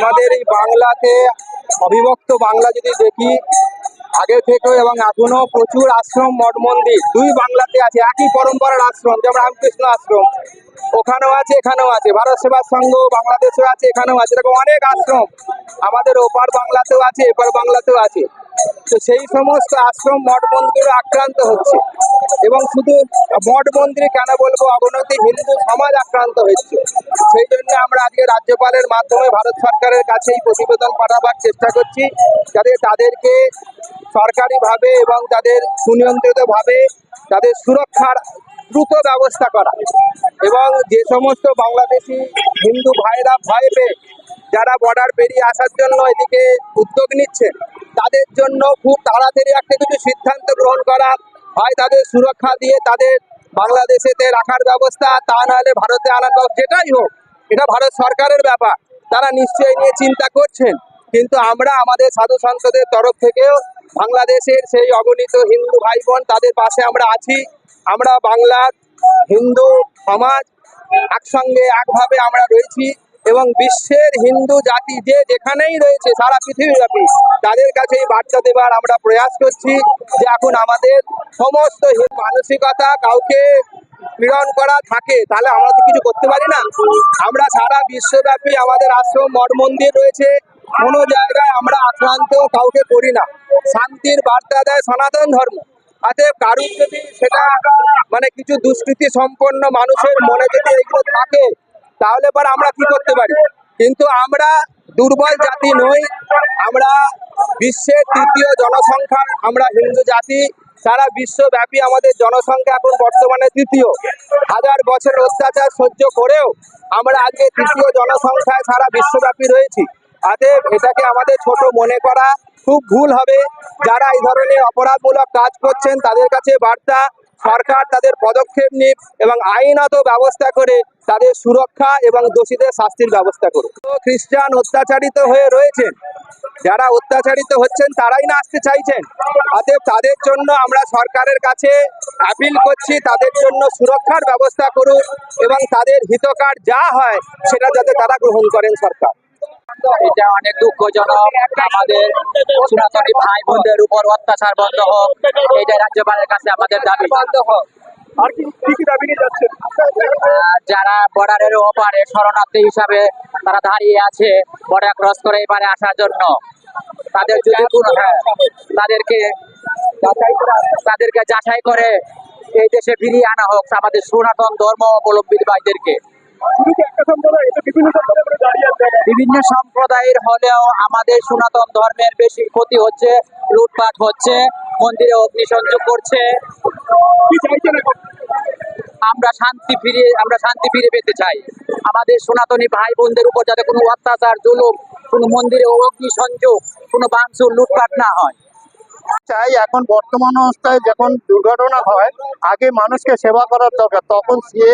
আমাদের এই বাংলাতে অবিভক্ত বাংলা যদি দেখি, আগে থেকে এবং এখনও প্রচুর আশ্রম মঠ মন্দির, দুই বাংলাতে আছে, একই পরম্পরার আশ্রম, যেমন রামকৃষ্ণ আশ্রম। ওখানেও আছে, এখানেও আছে। ভারত সেবা সংঘ, বাংলাদেশেও আছে, এখানেও আছে। এরকম অনেক আশ্রম। আমাদের ওপার বাংলাতেও আছে, এপার বাংলাতেও আছে। তো সেই সমস্ত আশ্রম মঠ মন্দির আক্রান্ত হচ্ছে। এবং শুধু মঠ মন্দির কেন বলব, অবনতি হিন্দু সমাজ আক্রান্ত হচ্ছে। সেই জন্য আমরা আজকে রাজ্যপালের মাধ্যমে ভারত সরকারের কাছে এই প্রতিবেদন পাঠাবার চেষ্টা করছি, যাতে তাদেরকে সরকারিভাবে এবং তাদের সুনিয়ন্ত্রিতভাবে তাদের সুরক্ষার দ্রুত ব্যবস্থা করা। এবং যে সমস্ত বাংলাদেশি হিন্দু ভাইরা ভয় পেয়ে যারা বর্ডার পেরিয়ে আসার জন্য এদিকে উদ্যোগ নিচ্ছেন, তাদের জন্য খুব তাড়াতাড়ি একটা কিছু সিদ্ধান্ত গ্রহণ করা হয় তাদের সুরক্ষা দিয়ে, তাদের বাংলাদেশেতে রাখার ব্যবস্থা, তা নাহলে ভারতে আনার যেটাই হোক, এটা ভারত সরকারের ব্যাপার। তারা নিশ্চয়ই নিয়ে চিন্তা করছেন। কিন্তু আমরা আমাদের সাধু সংসদের তরফ থেকেও বাংলাদেশের সেই অগণিত হিন্দু ভাই বোন তাদের পাশে আমরা আছি। আমরা বাংলার হিন্দু, সমাজ একসঙ্গে, একভাবে আমরা রয়েছি এবং বিশ্বের হিন্দু জাতি যে যেখানেই রয়েছে, সারা পৃথিবীব্যাপী, তাদের কাছে এই বার্তা দেবার আমরা প্রয়াস করছি যে এখন আমাদের সমস্ত মানসিকতা কাউকে পীড়ন করা থাকে, তাহলে আমরা তো কিছু করতে পারি না। আমরা সারা বিশ্বব্যাপী আমাদের আশ্রম মঠ মন্দির রয়েছে। কোনো জায়গায় আমরা আক্রান্ত কাউকে করি না। শান্তির বার্তা দেয় সনাতন ধর্ম। অতএব কারুর যদি সেটা মানে কিছু দুষ্কৃতি সম্পন্ন মানুষের মনে যদি এগুলো থাকে, তাহলে পর আমরা কি করতে পারি? কিন্তু আমরা দুর্বল জাতি নই, আমরা বিশ্বের তৃতীয় জনসংখ্যার, আমরা হিন্দু জাতি, সারা বিশ্বব্যাপী আমাদের জনসংখ্যা এখন বর্তমানে তৃতীয়। হাজার বছর অত্যাচার সহ্য করেও আমরা আজকে তৃতীয় জনসংখ্যায় সারা বিশ্বব্যাপী রয়েছি। অতএব এটাকে আমাদের ছোট মনে করা খুব ভুল হবে। যারা এই ধরনের অপরাধমূলক কাজ করছেন, তাদের কাছে বার্তা, সরকার তাদের পদক্ষেপ নিক এবং আইনত ব্যবস্থা করে তাদের সুরক্ষা এবং দোষীদের শাস্তির ব্যবস্থা করুক। খ্রিস্টান অত্যাচারিত হয়ে রয়েছেন। যারা অত্যাচারিত হচ্ছেন, তারাই না আসতে চাইছেন। অতএব তাদের জন্য আমরা সরকারের কাছে আপিল করছি, তাদের জন্য সুরক্ষার ব্যবস্থা করুক এবং তাদের হিতকার যা হয়, সেটা যাতে তারা গ্রহণ করেন সরকার। এটা অনেক দুঃখজনক। আমাদের সনাতনী ভাই বোনদের উপর অত্যাচার বন্ধ হোক এটা রাজ্যপালের কাছে আমাদের দাবি। বন্ধ হোক। যারা বর্ডারের ওপারে শরণার্থী হিসাবে তারা দাঁড়িয়ে আছে বর্ডার ক্রস করে এবারে আসার জন্য। তাদের যদি কোনো হ্যাঁ তাদেরকে তাদেরকে যাচাই করে এই দেশে ফিরিয়ে আনা হোক আমাদের সনাতন ধর্ম অবলম্বী ভাইদেরকে বিভিন্ন সম্প্রদায়ের হলেও আমাদের সনাতন ধর্মের বেশি ক্ষতি হচ্ছে লুটপাট হচ্ছে মন্দিরে অগ্নিসংযোগ করছে। আমরা শান্তি ফিরে আমরা শান্তি ফিরে পেতে চাই। আমাদের সনাতনী ভাই বোনদের উপর যাতে কোনো অত্যাচার জুলুম কোনো মন্দিরে অগ্নিসংযোগ কোনো বাংশুর লুটপাট না হয়। চাই এখন বর্তমান অবস্থায় যখন দুর্ঘটনা হয় আগে মানুষকে সেবা করার দরকার। তখন সে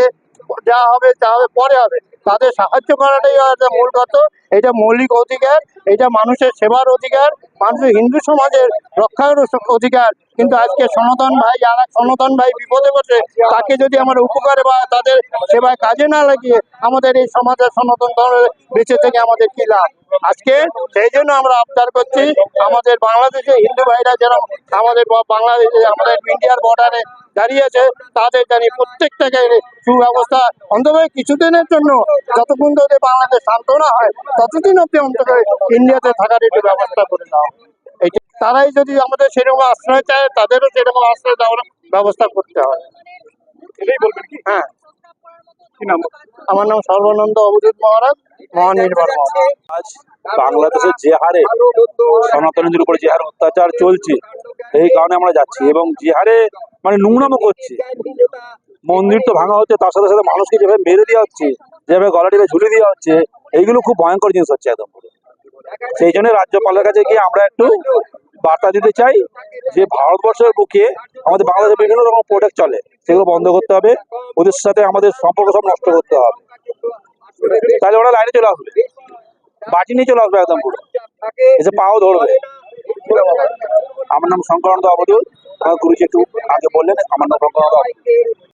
যা হবে যা হবে, পরে হবে। তাদের সাহায্য করাটাই হচ্ছে মূল কথা এটা মৌলিক অধিকার। এটা মানুষের সেবার অধিকার, মানুষের হিন্দু সমাজের রক্ষার অধিকার। কিন্তু আজকে সনাতন ভাই যারা সনাতন ভাই বিপদে বসে তাকে যদি আমরা উপকারে বা তাদের সেবায় কাজে না লাগিয়ে আমাদের এই সমাজের সনাতন ধর্মের বেঁচে থেকে আমাদের কি লাভ? আজকে সেই জন্য আমরা আবদার করছি, আমাদের বাংলাদেশে হিন্দু ভাইরা যেরকম আমাদের বাংলাদেশে আমাদের ইন্ডিয়ার বর্ডারে দাঁড়িয়ে আছে, তাদের জানি প্রত্যেকটাকে সুব্যবস্থা। অন্তত কিছুদিনের জন্য, যতক্ষণ ধরে বাংলাদেশ শান্ত না হয়, ততদিন অব্দি অন্তত ইন্ডিয়াতে থাকার একটু ব্যবস্থা করে এইটা তারাই যদি আমাদের সেরকম আশ্রয় চায় তাদেরও সেরকম আশ্রয় দেওয়ার ব্যবস্থা করতে হয়। এটাই বলবেন কি? হ্যাঁ। আমার নাম সর্বানন্দ অবধূত মহারাজ মহানির্বাণ মহারাজ। আজ বাংলাদেশের যে হারে সনাতনীদের উপরে যে হারে অত্যাচার চলছে এই কারণে আমরা যাচ্ছি এবং যে হারে মানে নোংরামো করছে। মন্দির তো ভাঙা হচ্ছে তার সাথে সাথে মানুষকে যেভাবে মেরে দেওয়া হচ্ছে যেভাবে গলা টিপে ঝুলে দেওয়া হচ্ছে এইগুলো খুব ভয়ঙ্কর জিনিস হচ্ছে একদম সেই জন্য রাজ্যপালের কাছে গিয়ে আমরা একটু বার্তা দিতে চাই যে ভারতবর্ষের বুকে আমাদের বাংলাদেশে বিভিন্ন রকম প্রোডাক্ট চলে, সেগুলো বন্ধ করতে হবে, ওদের সাথে আমাদের সম্পর্ক সব নষ্ট করতে হবে। তাহলে ওরা লাইনে চলে আসবে। বাটি নিয়ে চলে আসবে একদম পুরো। এসে পাও ধরবে। আমার নাম শঙ্করানন্দ অবধূত আমার গুরুজি একটু আগে বললেন, আমার নাম শঙ্করানন্দ